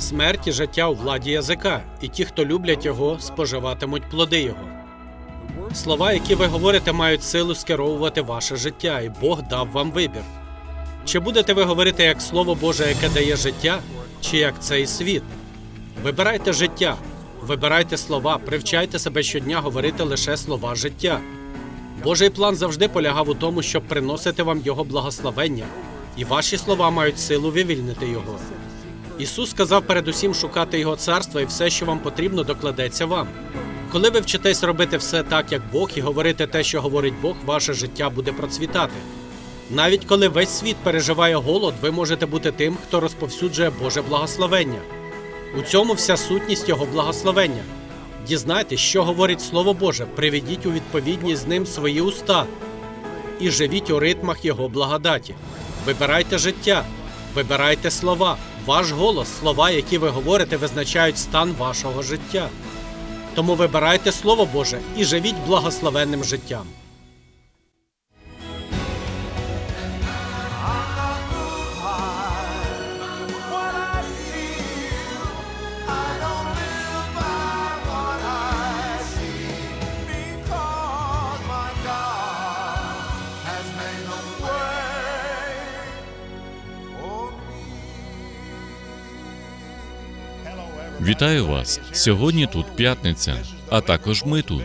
Смерть і життя у владі язика, і ті, хто люблять його, споживатимуть плоди його. Слова, які ви говорите, мають силу скеровувати ваше життя, і Бог дав вам вибір. Чи будете ви говорити як Слово Боже, яке дає життя, чи як цей світ? Вибирайте життя, вибирайте слова, привчайте себе щодня говорити лише слова життя. Божий план завжди полягав у тому, щоб приносити вам Його благословення, і ваші слова мають силу вивільнити Його. Ісус сказав передусім шукати Його царства, і все, що вам потрібно, докладеться вам. Коли ви вчитесь робити все так, як Бог, і говорити те, що говорить Бог, ваше життя буде процвітати. Навіть коли весь світ переживає голод, ви можете бути тим, хто розповсюджує Боже благословення. У цьому вся сутність Його благословення. Дізнайтесь, що говорить Слово Боже, приведіть у відповідність з ним свої уста і живіть у ритмах Його благодаті. Вибирайте життя, вибирайте слова. Ваш голос, слова, які ви говорите, визначають стан вашого життя. Тому вибирайте Слово Боже і живіть благословенним життям. Вітаю вас! Сьогодні тут п'ятниця, а також ми тут.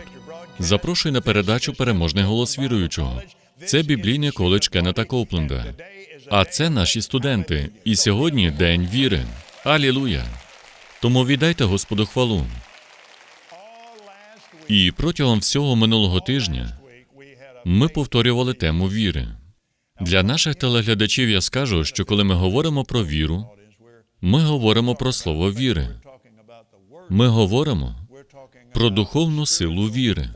Запрошую на передачу Переможний голос віруючого. Це біблійний коледж Кеннета Копленда. А це наші студенти. І сьогодні день віри. Алілуя! Тому віддайте Господу хвалу. І протягом всього минулого тижня ми повторювали тему віри. Для наших телеглядачів я скажу, що коли ми говоримо про віру, ми говоримо про слово віри. Ми говоримо про духовну силу віри.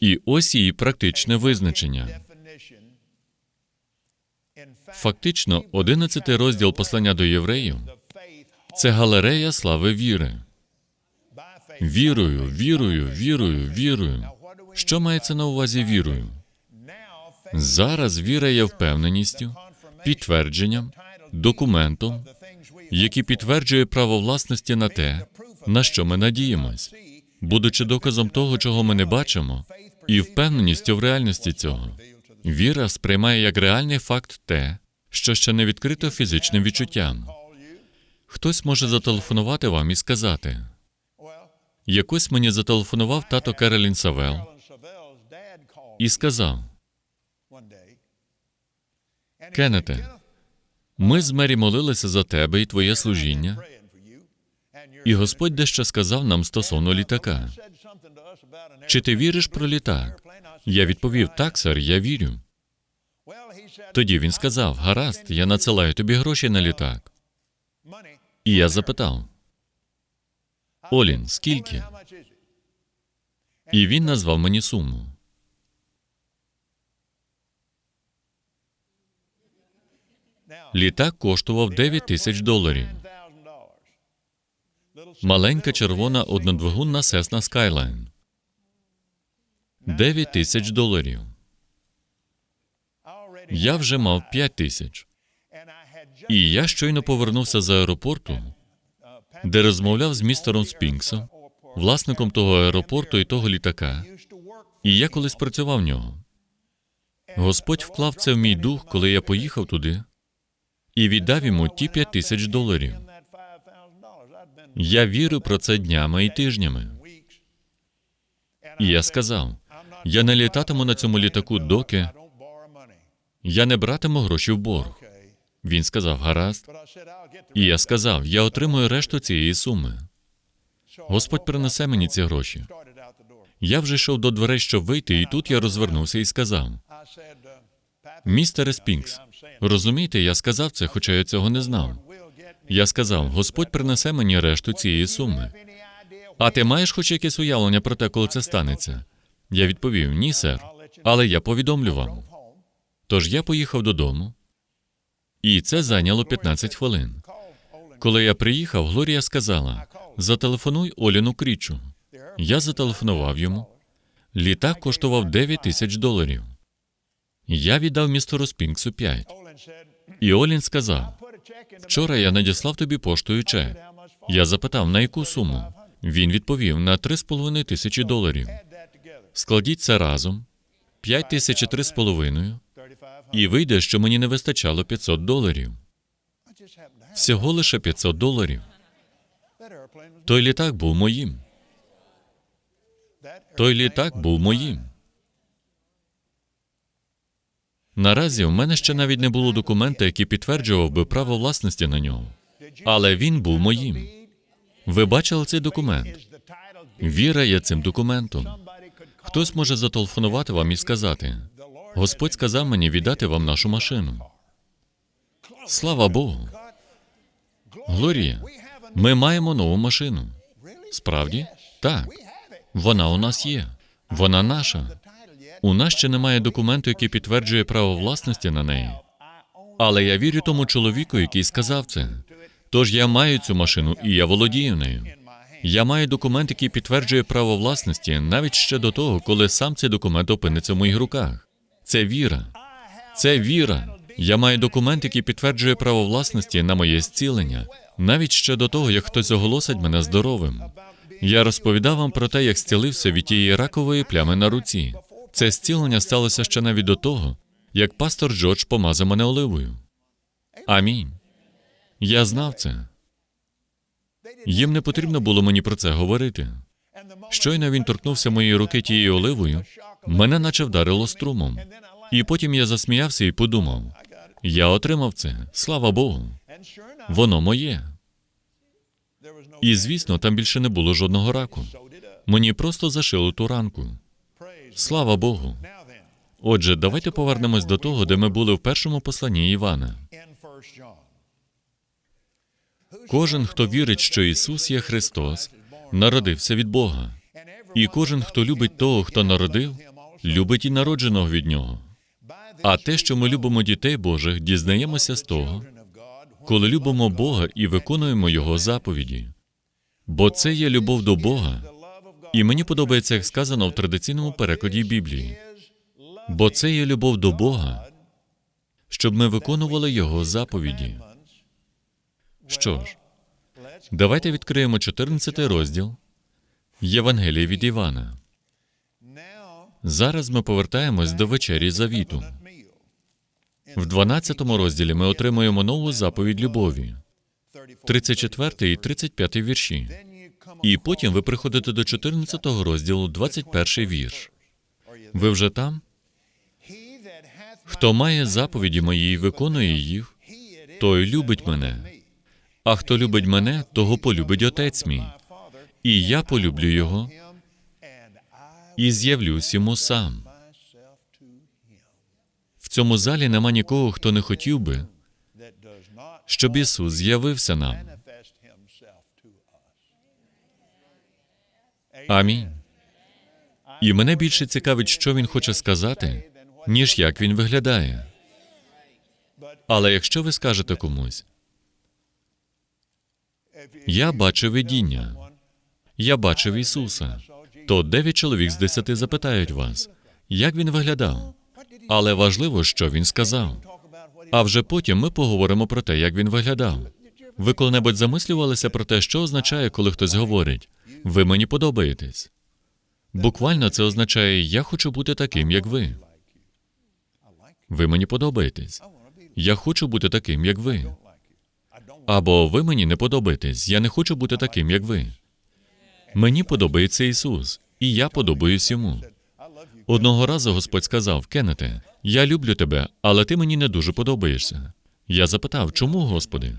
І ось її практичне визначення. Фактично, 11 розділ послання до євреїв це галерея слави віри. Вірою, вірою, вірою, вірою. Що мається на увазі вірою? Зараз віра є впевненістю, підтвердженням, документом, який підтверджує право власності на те, на що ми надіємось, будучи доказом того, чого ми не бачимо, і впевненістю в реальності цього. Віра сприймає як реальний факт те, що ще не відкрито фізичним відчуттям. Хтось може зателефонувати вам і сказати: якось мені зателефонував тато Керолін Савел і сказав: Кеннете, said, "Kenneth, ми з Мері молилися за тебе і твоє служіння, і Господь дещо сказав нам стосовно літака. Чи ти віриш про літак? Я відповів: так, сер, я вірю. Тоді він сказав: гаразд, я надсилаю тобі гроші на літак. І я запитав: Олін, скільки? І він назвав мені суму. Літак коштував 9 тисяч доларів. Маленька червона однодвигунна Cessna Skyline. 9 тисяч доларів. Я вже мав 5 тисяч. І я щойно повернувся з аеропорту, де розмовляв з містером Спінксом, власником того аеропорту і того літака. І я колись працював в нього. Господь вклав це в мій дух, коли я поїхав туди і віддав йому ті 5 тисяч доларів. in that $5,000. I'd been Я вірив про це днями і тижнями. І я сказав: я не літатиму на цьому літаку, доки я не братиму гроші в борг. Він сказав: гаразд. І я сказав: я отримую решту цієї суми. Господь принесе мені ці гроші. Я вже йшов до дверей, щоб вийти, і тут я розвернувся і сказав: Містере Спінкс, розумієте, я сказав це, хоча я цього не знав. Я сказав: Господь принесе мені решту цієї суми. А ти маєш хоч якесь уявлення про те, коли це станеться? Я відповів: ні, сер. Але я повідомлю вам. Тож я поїхав додому, і це зайняло 15 хвилин. Коли я приїхав, Глорія сказала: зателефонуй Оліну Крічу. Я зателефонував йому. Літак коштував 9 тисяч доларів. Я віддав містеру Спінксу 5. І Олін сказав: Вчора я надіслав тобі поштою чек. Я запитав, на яку суму? Він відповів на 3,5 тисячі доларів. Складіть це разом, 5 тисяч і 3,5, і вийде, що мені не вистачало 500 доларів. Всього лише 500 доларів. Той літак був моїм. Той літак був моїм. Наразі в мене ще навіть не було документа, який підтверджував би право власності на нього. Але він був моїм. Ви бачили цей документ? Віра є цим документом. Хтось може зателефонувати вам і сказати: Господь сказав мені віддати вам нашу машину. Слава Богу. Глорія, ми маємо нову машину. Справді? Так. Вона у нас є. Вона наша. У нас ще немає документу, який підтверджує право власності на неї. Але я вірю тому чоловіку, який сказав це. Тож я маю цю машину і я володію нею. Я маю документ, який підтверджує право власності, навіть ще до того, коли сам цей документ опиниться в моїх руках. Це віра. Це віра. Я маю документ, який підтверджує право власності на моє зцілення, навіть ще до того, як хтось оголосить мене здоровим. Я розповідав вам про те, як зцілився від тієї ракової плями на руці. Це зцілення сталося ще навіть до того, як пастор Джордж помазав мене оливою. Амінь. Я знав це. Їм не потрібно було мені про це говорити. Щойно він торкнувся моєї руки тією оливою, мене наче вдарило струмом. І потім я засміявся і подумав: я отримав це, слава Богу, воно моє. І звісно, там більше не було жодного раку. Мені просто зашили ту ранку. Слава Богу. Отже, давайте повернемось до того, де ми були в першому посланні Івана. Кожен, хто вірить, що Ісус є Христос, народився від Бога. І кожен, хто любить того, хто народив, любить і народженого від нього. А те, що ми любимо дітей Божих, дізнаємося з того, коли любимо Бога і виконуємо Його заповіді. Бо це є любов до Бога. І мені подобається, як сказано в традиційному перекладі Біблії. Бо це є любов до Бога, щоб ми виконували Його заповіді. Що ж, давайте відкриємо 14 розділ Євангелія від Івана. Зараз ми повертаємось до вечері завіту. В 12 розділі ми отримуємо нову заповідь любові, 34 і 35 вірші. І потім ви приходите до 14 розділу, 21 вірш. Ви вже там? Хто має заповіді мої і виконує їх, той любить мене. А хто любить мене, того полюбить отець мій. І я полюблю його і з'явлюсь йому сам. В цьому залі нема нікого, хто не хотів би, щоб Ісус з'явився нам. Амінь. І мене більше цікавить, що він хоче сказати, ніж як він виглядає. Але якщо ви скажете комусь, я бачив видіння, я бачив Ісуса, то дев'ять чоловік з десяти запитають вас, як він виглядав. Але важливо, що він сказав. А вже потім ми поговоримо про те, як він виглядав. Ви коли-небудь замислювалися про те, що означає, коли хтось говорить ви мені подобаєтесь. Буквально це означає я хочу бути таким, як ви. Ви мені подобаєтесь. Я хочу бути таким, як ви. Або ви мені не подобаєтесь. Я не хочу бути таким, як ви. Мені подобається Ісус, і я подобаюсь йому. Одного разу Господь сказав: Кеннете, я люблю тебе, але ти мені не дуже подобаєшся. Я запитав, чому, Господи?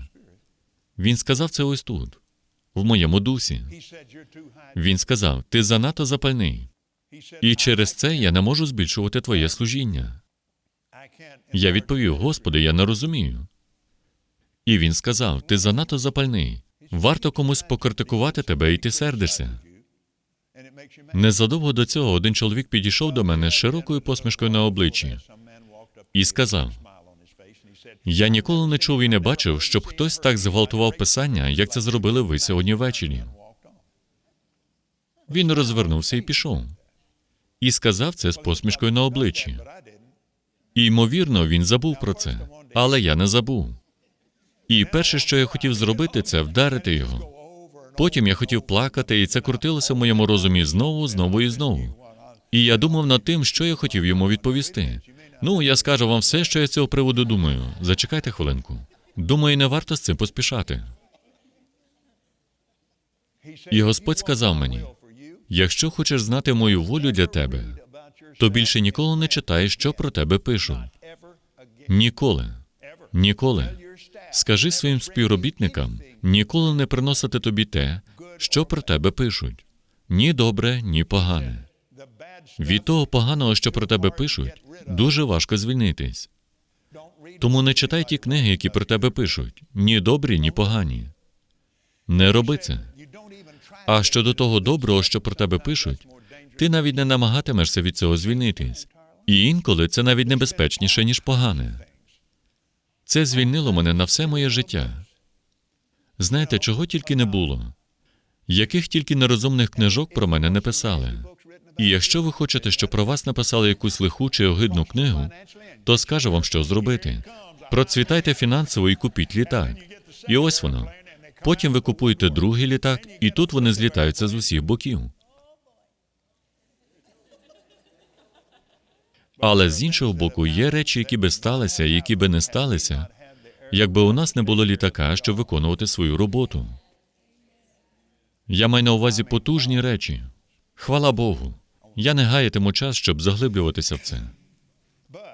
Він сказав це ось тут, в моєму дусі. Він сказав: Ти занадто запальний, і через це я не можу збільшувати твоє служіння. Я відповів: Господи, я не розумію. І він сказав: Ти занадто запальний. Варто комусь покритикувати тебе, і ти сердишся. Незадовго до цього один чоловік підійшов до мене з широкою посмішкою на обличчі і сказав: Я ніколи не чув і не бачив, щоб хтось так зґвалтував писання, як це зробили ви сьогодні ввечері. Він розвернувся і пішов. І сказав це з посмішкою на обличчі. І ймовірно, він забув про це, але я не забув. І перше, що я хотів зробити, це вдарити його. Потім я хотів плакати, і це крутилося в моєму розумі знову, знову і знову. І я думав над тим, що я хотів йому відповісти. Ну, я скажу вам все, що я з цього приводу думаю. Зачекайте хвилинку. Думаю, не варто з цим поспішати. І Господь сказав мені: якщо хочеш знати мою волю для тебе, то більше ніколи не читай, що про тебе пишуть. Ніколи. Ніколи. Скажи своїм співробітникам ніколи не приносити тобі те, що про тебе пишуть. Ні добре, ні погане. Від того поганого, що про тебе пишуть, дуже важко звільнитись. Тому не читай ті книги, які про тебе пишуть, ні добрі, ні погані. Не роби це. А щодо того доброго, що про тебе пишуть, ти навіть не намагатимешся від цього звільнитись. І інколи це навіть небезпечніше, ніж погане. Це звільнило мене на все моє життя. Знаєте, чого тільки не було, яких тільки нерозумних книжок про мене не писали. І якщо ви хочете, щоб про вас написали якусь лиху чи огидну книгу, то скажу вам, що зробити. Процвітайте фінансово і купіть літак. І ось воно. Потім ви купуєте другий літак, і тут вони злітаються з усіх боків. Але з іншого боку, є речі, які би сталися, які би не сталися, якби у нас не було літака, щоб виконувати свою роботу. Я маю на увазі потужні речі. Хвала Богу. Я не гаятиму час, щоб заглиблюватися в це.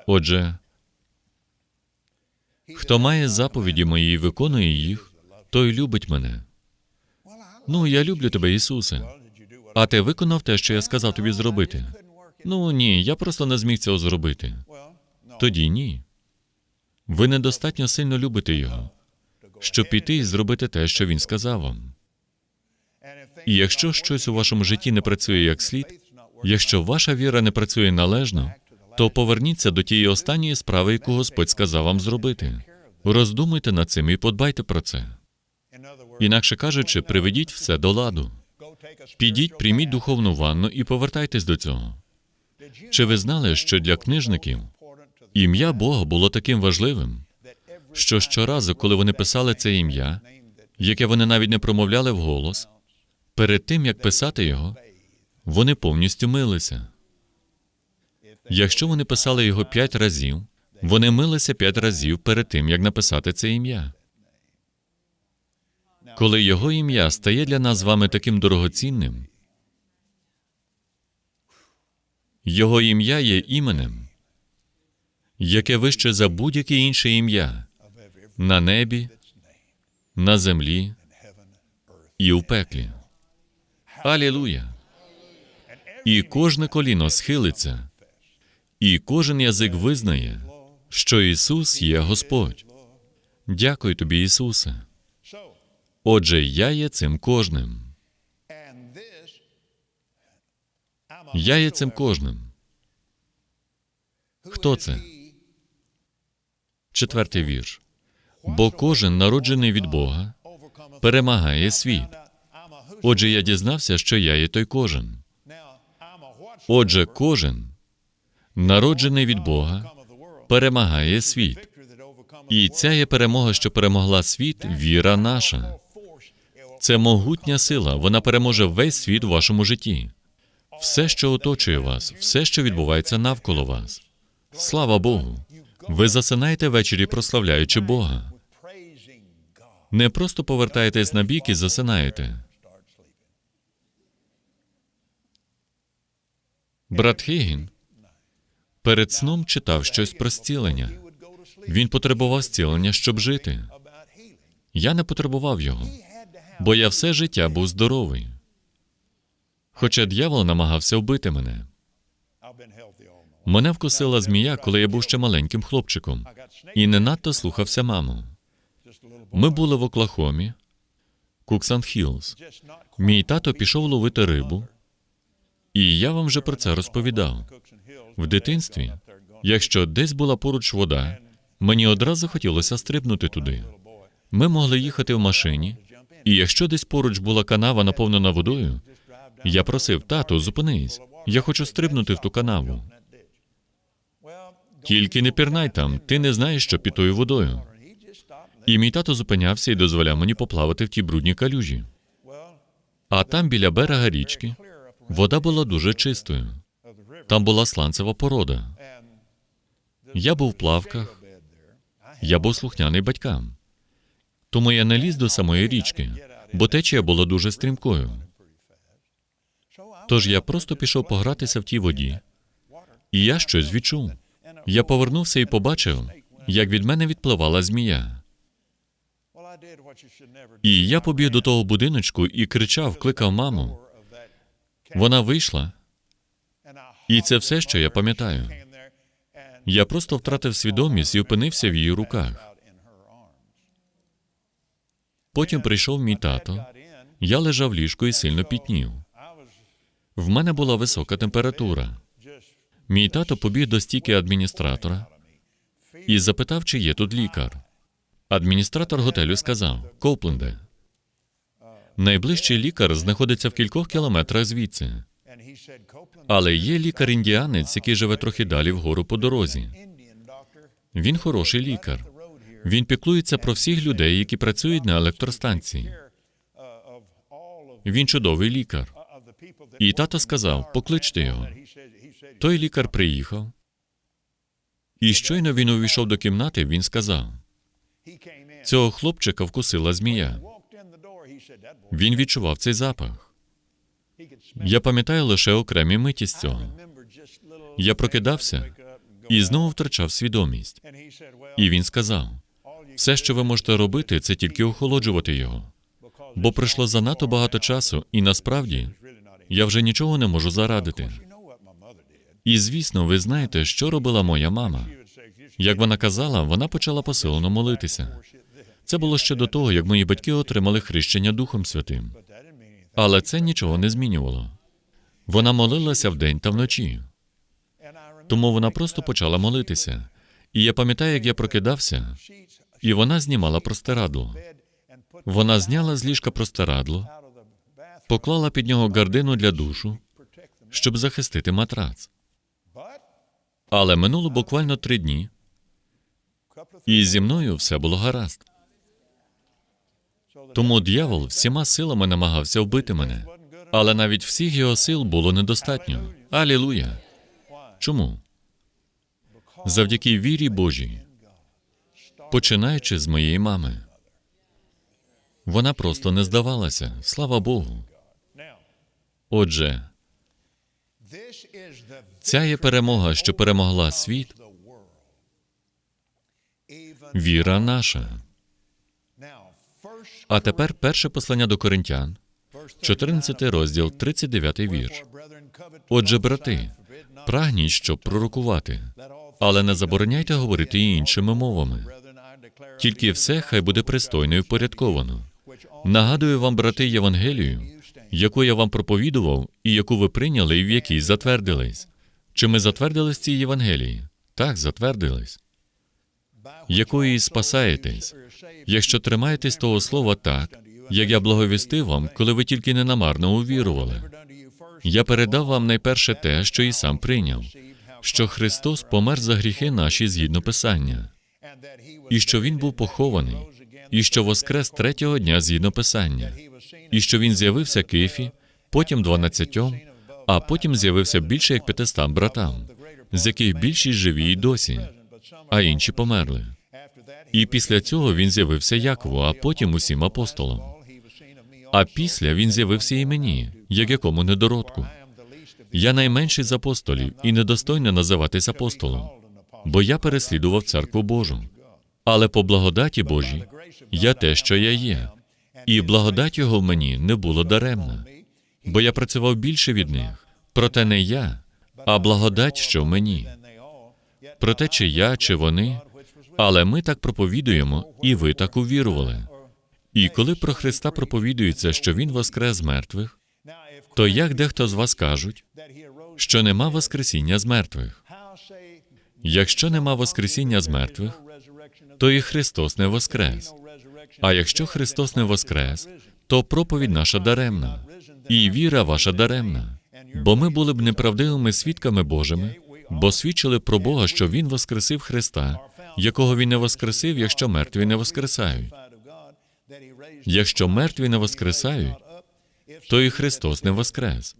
Отже, хто має заповіді мої і виконує їх, той любить мене. Ну, я люблю тебе, Ісусе. А ти виконав те, що я сказав тобі зробити? Ну ні, я просто не зміг цього зробити. Тоді ні. Ви недостатньо сильно любите його, щоб піти і зробити те, що він сказав вам. І якщо щось у вашому житті не працює як слід, якщо ваша віра не працює належно, то поверніться до тієї останньої справи, яку Господь сказав вам зробити. Роздумуйте над цим і подбайте про це. Інакше кажучи, приведіть все до ладу. Підіть, прийміть духовну ванну і повертайтесь до цього. Чи ви знали, що для книжників ім'я Бога було таким важливим, що щоразу, коли вони писали це ім'я, яке вони навіть не промовляли вголос, перед тим як писати його, вони повністю милися. Якщо вони писали його п'ять разів, вони милися п'ять разів перед тим, як написати це ім'я. Коли його ім'я стає для нас з вами таким дорогоцінним, його ім'я є іменем, яке вище за будь-яке інше ім'я на небі, на землі і в пеклі. Алілуя! І кожне коліно схилиться, і кожен язик визнає, що Ісус є Господь. Дякую тобі, Ісусе. Отже, я є цим кожним. Я є цим кожним. Хто це? Четвертий вірш. Бо кожен, народжений від Бога, перемагає світ. Отже, я дізнався, що я є той кожен. Отже, кожен, народжений від Бога, перемагає світ. І ця є перемога, що перемогла світ, віра наша. Це могутня сила, вона переможе весь світ у вашому житті. Все, що оточує вас, все, що відбувається навколо вас. Слава Богу! Ви засинаєте ввечері, прославляючи Бога. Не просто повертаєтесь на бік і засинаєте. Брат Хігін перед сном читав щось про зцілення. Він потребував зцілення, щоб жити. Я не потребував його, бо я все життя був здоровий. Хоча дьявол намагався вбити мене. Мене вкусила змія, коли я був ще маленьким хлопчиком, і не надто слухався маму. Ми були в Оклахомі, Куксан Хілз. Мій тато пішов ловити рибу, і я вам вже про це розповідав. В дитинстві, якщо десь була поруч вода, мені одразу хотілося стрибнути туди. Ми могли їхати в машині, і якщо десь поруч була канава, наповнена водою, я просив тату, зупинись, я хочу стрибнути в ту канаву. Тільки не пірнай там, ти не знаєш, що під тою водою. І мій тато зупинявся і дозволяв мені поплавати в тій брудній калюжі. А там, біля берега річки, вода була дуже чистою. Там була сланцева порода. Я був в плавках, я був слухняний батькам. Тому я не ліз до самої річки, бо течія була дуже стрімкою. Тож я просто пішов погратися в тій воді, і я щось відчув. Я повернувся і побачив, як від мене відпливала змія. І я побіг до того будиночку і кричав, кликав маму. Вона вийшла, і це все, що я пам'ятаю. Я просто втратив свідомість і опинився в її руках. Потім прийшов мій тато. Я лежав в ліжку і сильно пітнів. В мене була висока температура. Мій тато побіг до стійки адміністратора і запитав, чи є тут лікар. Адміністратор готелю сказав: Копленде, найближчий лікар знаходиться в кількох кілометрах звідси. Але є лікар-індіанець, який живе трохи далі вгору по дорозі. Він хороший лікар. Він піклується про всіх людей, які працюють на електростанції. Він чудовий лікар. І тато сказав: покличте його. Той лікар приїхав. І щойно він увійшов до кімнати, він сказав: цього хлопчика вкусила змія. Він відчував цей запах. Я пам'ятаю лише окремі миті з цього. Я прокидався і знову втрачав свідомість. І він сказав: все, що ви можете робити, це тільки охолоджувати його. Бо пройшло занадто багато часу, і насправді я вже нічого не можу зарадити. І звісно, ви знаєте, що робила моя мама. Як вона казала, вона почала посилено молитися. Це було ще до того, як мої батьки отримали хрещення Духом Святим. Але це нічого не змінювало. Вона молилася вдень та вночі. Тому вона просто почала молитися. І я пам'ятаю, як я прокидався, і вона знімала простирадло. Вона зняла з ліжка простирадло, поклала під нього гардину для душу, щоб захистити матрац. Але минуло буквально три дні, і зі мною все було гаразд. Тому дьявол всіма силами намагався вбити мене, але навіть всіх його сил було недостатньо. Алілуя! Чому? Завдяки вірі Божій, починаючи з моєї мами. Вона просто не здавалася, слава Богу. Отже, ця є перемога, що перемогла світ, віра наша. А тепер перше послання до коринтян, 14 розділ, 39 вірш. Отже, брати, прагніть, щоб пророкувати, але не забороняйте говорити і іншими мовами. Тільки все хай буде пристойно і впорядковано. Нагадую вам, брати, Євангелію, яку я вам проповідував, і яку ви прийняли, і в якій затвердились. Чи ми затвердились цій Євангелії? Так, затвердились. Якою і спасаєтесь, якщо тримаєтесь того слова так, як я благовістив вам, коли ви тільки ненамарно увірували. Я передав вам найперше те, що і сам прийняв, що Христос помер за гріхи наші згідно Писання, і що Він був похований, і що воскрес третього дня згідно Писання, і що Він з'явився Кифі, потім дванадцятьом, а потім з'явився більше як п'ятистам братам, з яких більшість живі й досі, а інші померли. І після цього він з'явився Якову, а потім усім апостолам. А після він з'явився і мені, як якому недородку. Я найменший з апостолів і недостойно називатись апостолом, бо я переслідував церкву Божу. Але по благодаті Божій я те, що я є, і благодать його в мені не було даремна, бо я працював більше від них. Проте не я, а благодать, що в мені. Проте, чи я, чи вони, але ми так проповідуємо, і ви так увірували. І коли про Христа проповідується, що Він воскрес мертвих, то як дехто з вас кажуть, що нема воскресіння з мертвих? Якщо нема воскресіння з мертвих, то і Христос не воскрес. А якщо Христос не воскрес, то проповідь наша даремна, і віра ваша даремна. Бо ми були б неправдивими свідками Божими, бо свідчили про Бога, що Він воскресив Христа, якого Він не воскресив, якщо мертві не воскресають. Якщо мертві не воскресають, то і Христос не воскрес.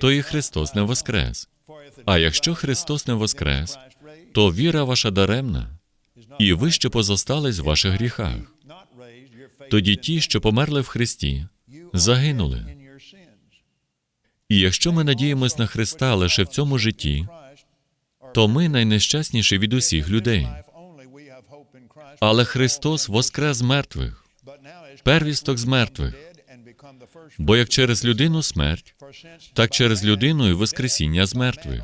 То і Христос не воскрес. А якщо Христос не воскрес, то віра ваша даремна, і ви ще позостались в ваших гріхах. Тоді ті, що померли в Христі, загинули. І якщо ми надіємось на Христа лише в цьому житті, то ми найнещасніші від усіх людей. Але Христос воскрес з мертвих, первісток з мертвих. Бо як через людину смерть, так через людину і воскресіння з мертвих.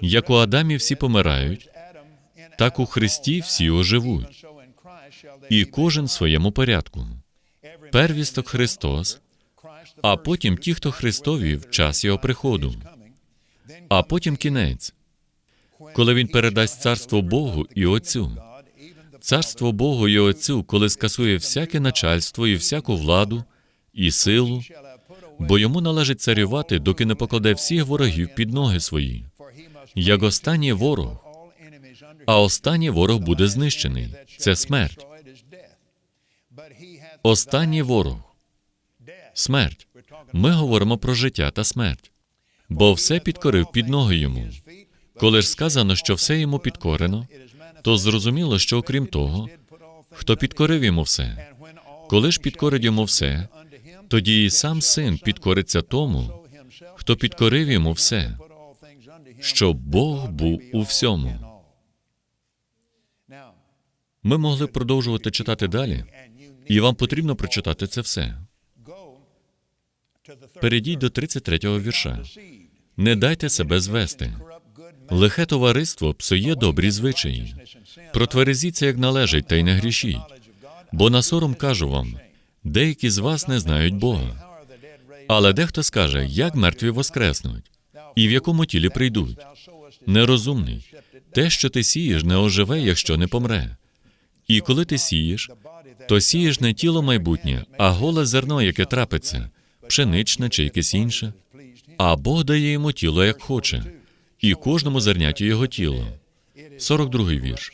Як у Адамі всі помирають, так у Христі всі оживуть, і кожен в своєму порядку. Первісток Христос, а потім ті, хто Христові в час Його приходу, а потім кінець, коли Він передасть царство Богу і Отцю. Царство Богу і Отцю, коли скасує всяке начальство і всяку владу і силу, бо йому належить царювати, доки не покладе всіх ворогів під ноги свої, як останній ворог. А останній ворог буде знищений це смерть. Останній ворог смерть. Ми говоримо про життя та смерть, бо все підкорив під ноги йому. Коли ж сказано, що все йому підкорено, то зрозуміло, що окрім того, хто підкорив йому все, коли ж підкорить йому все, тоді і сам син підкориться тому, хто підкорив йому все, щоб Бог був у всьому. Ми могли продовжувати читати далі, і вам потрібно прочитати це все. Перейдіть до 33-го вірша. Не дайте себе звести. Лихе товариство псує добрі звичаї. Протверезіться, як належить, та й не грішіть. Бо на сором кажу вам, деякі з вас не знають Бога. Але дехто скаже, як мертві воскреснуть, і в якому тілі прийдуть. Нерозумний. Те, що ти сієш, не оживе, якщо не помре. І коли ти сієш, то сієш не тіло майбутнє, а голе зерно, яке трапиться, пшеничне чи якесь інше. А Бог дає йому тіло, як хоче, і кожному зерняті його тіло. 42-й вірш.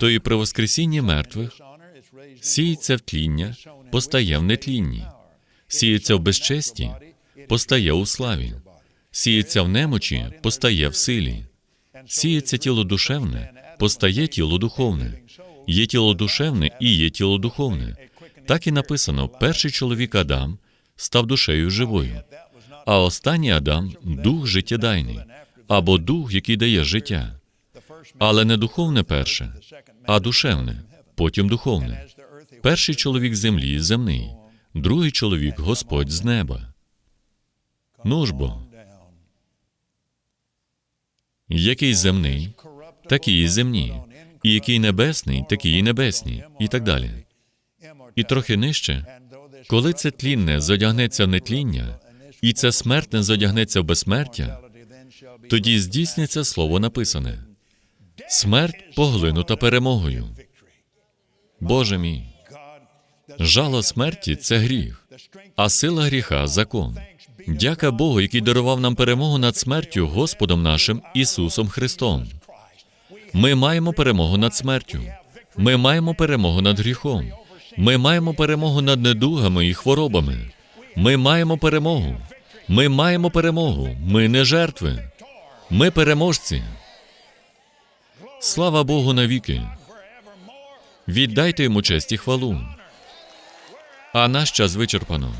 То і при воскресінні мертвих сіється в тління, постає в нетлінні, сіється в безчесті, постає у славі, сіється в немочі, постає в силі, сіється тіло душевне, постає тіло духовне. Є тіло душевне і є тіло духовне. Так і написано: перший чоловік Адам став душею живою, а останній Адам дух життєдайний, або дух, який дає життя. Але не духовне перше, а душевне, потім духовне. Перший чоловік землі земний, другий чоловік Господь з неба. Ну ж бо, який земний, такі і земні, і який небесний, такі і небесні, і так далі. І трохи нижче, коли це тлінне зодягнеться в нетління, і це смертне зодягнеться в безсмертя, тоді здійсниться слово написане: смерть поглинута перемогою. Боже мій, жало смерті це гріх, а сила гріха закон. Дяка Богу, який дарував нам перемогу над смертю Господом нашим Ісусом Христом. Ми маємо перемогу над смертю. Ми маємо перемогу над гріхом. Ми маємо перемогу над недугами і хворобами. Ми маємо перемогу. Ми маємо перемогу. Ми не жертви. Ми переможці. Слава Богу навіки. Віддайте йому честь і хвалу. А наш час вичерпано.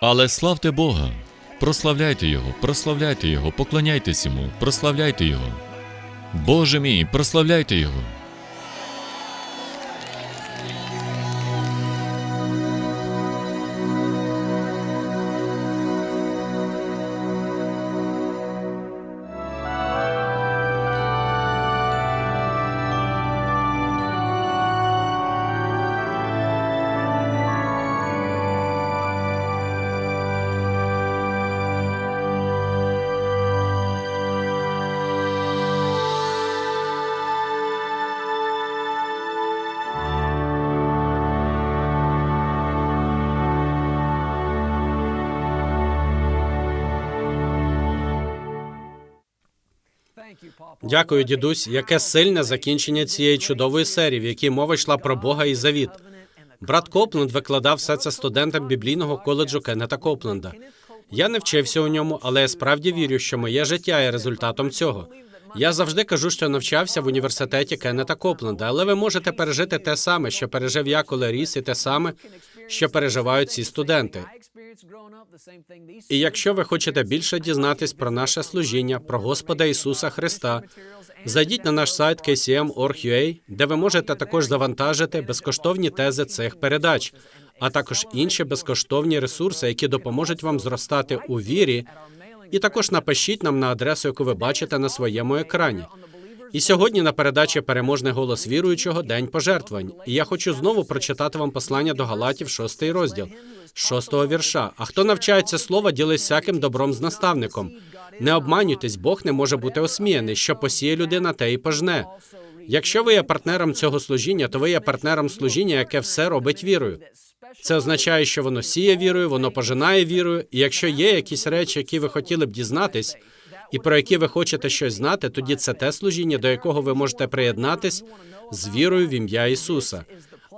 Але славте Бога, прославляйте Його, прославляйте Його, поклоняйтесь йому, прославляйте Його. Боже мій, прославляйте Його. Дякую, дідусь. Яке сильне закінчення цієї чудової серії, в якій мова йшла про Бога і завіт. Брат Копленд викладав все це студентам біблійного коледжу Кеннета Копленда. Я не вчився у ньому, але я справді вірю, що моє життя є результатом цього. Я завжди кажу, що навчався в університеті Кеннета Копленда, але ви можете пережити те саме, що пережив я, коли ріс, і те саме, що переживають ці студенти. І якщо ви хочете більше дізнатись про наше служіння, про Господа Ісуса Христа, зайдіть на наш сайт kcm.org.ua, де ви можете також завантажити безкоштовні тези цих передач, а також інші безкоштовні ресурси, які допоможуть вам зростати у вірі. І також напишіть нам на адресу, яку ви бачите на своєму екрані. І сьогодні на передачі Переможний голос віруючого День пожертвувань. І я хочу знову прочитати вам послання до Галатів, шостий розділ, шостого вірша. А хто навчається слова, ділить всяким добром з наставником. Не обманюйтесь, Бог не може бути осміяний. Що посіє людина, те і пожне. Якщо ви є партнером цього служіння, то ви є партнером служіння, яке все робить вірою. Це означає, що воно сіє вірою, воно пожинає вірою. І якщо є якісь речі, які ви хотіли б дізнатись, і про які ви хочете щось знати, тоді це те служіння, до якого ви можете приєднатись з вірою в ім'я Ісуса.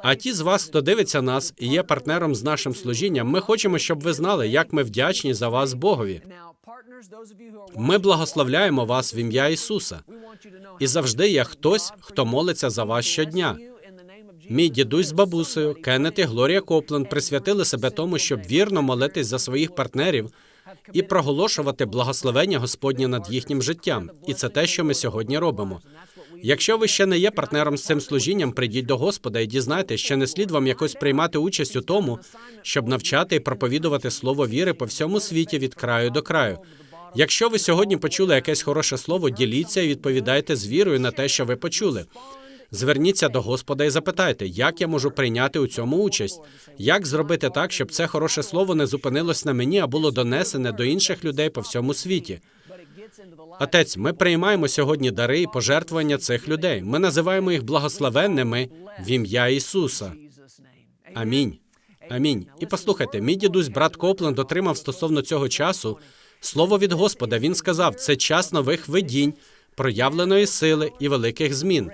А ті з вас, хто дивиться нас і є партнером з нашим служінням, ми хочемо, щоб ви знали, як ми вдячні за вас Богові. Ми благословляємо вас в ім'я Ісуса. І завжди є хтось, хто молиться за вас щодня. Мій дідусь з бабусею, Кеннет і Глорія Копленд присвятили себе тому, щоб вірно молитись за своїх партнерів і проголошувати благословення Господнє над їхнім життям. І це те, що ми сьогодні робимо. Якщо ви ще не є партнером з цим служінням, прийдіть до Господа і дізнайтесь, що не слід вам якось приймати участь у тому, щоб навчати і проповідувати слово віри по всьому світі від краю до краю. Якщо ви сьогодні почули якесь хороше слово, діліться і відповідайте з вірою на те, що ви почули. Зверніться до Господа і запитайте, як я можу прийняти у цьому участь, як зробити так, щоб це хороше слово не зупинилось на мені, а було донесене до інших людей по всьому світі. Отець, ми приймаємо сьогодні дари і пожертвування цих людей. Ми називаємо їх благословенними в ім'я Ісуса. Амінь. Амінь. І послухайте, мій дідусь брат Копленд отримав стосовно цього часу слово від Господа. Він сказав: це час нових видінь, проявленої сили і великих змін.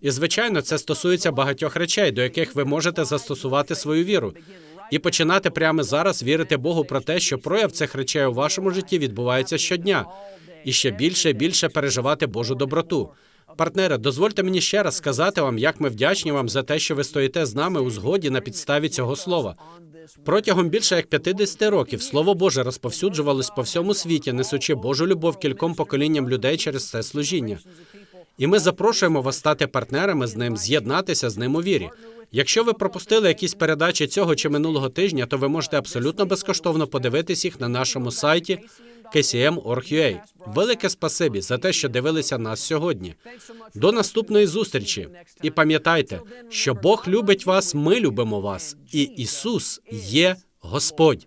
І звичайно, це стосується багатьох речей, до яких ви можете застосувати свою віру. І починати прямо зараз вірити Богу про те, що прояв цих речей у вашому житті відбувається щодня, і ще більше і більше переживати Божу доброту. Партнери, дозвольте мені ще раз сказати вам, як ми вдячні вам за те, що ви стоїте з нами у згоді на підставі цього слова. Протягом більше як 50 років слово Боже розповсюджувалось по всьому світі, несучи Божу любов кільком поколінням людей через це служіння. І ми запрошуємо вас стати партнерами з ним, з'єднатися з ним у вірі. Якщо ви пропустили якісь передачі цього чи минулого тижня, то ви можете абсолютно безкоштовно подивитись їх на нашому сайті kcm.org.ua. Велике спасибі за те, що дивилися нас сьогодні. До наступної зустрічі. І пам'ятайте, що Бог любить вас, ми любимо вас, і Ісус є Господь.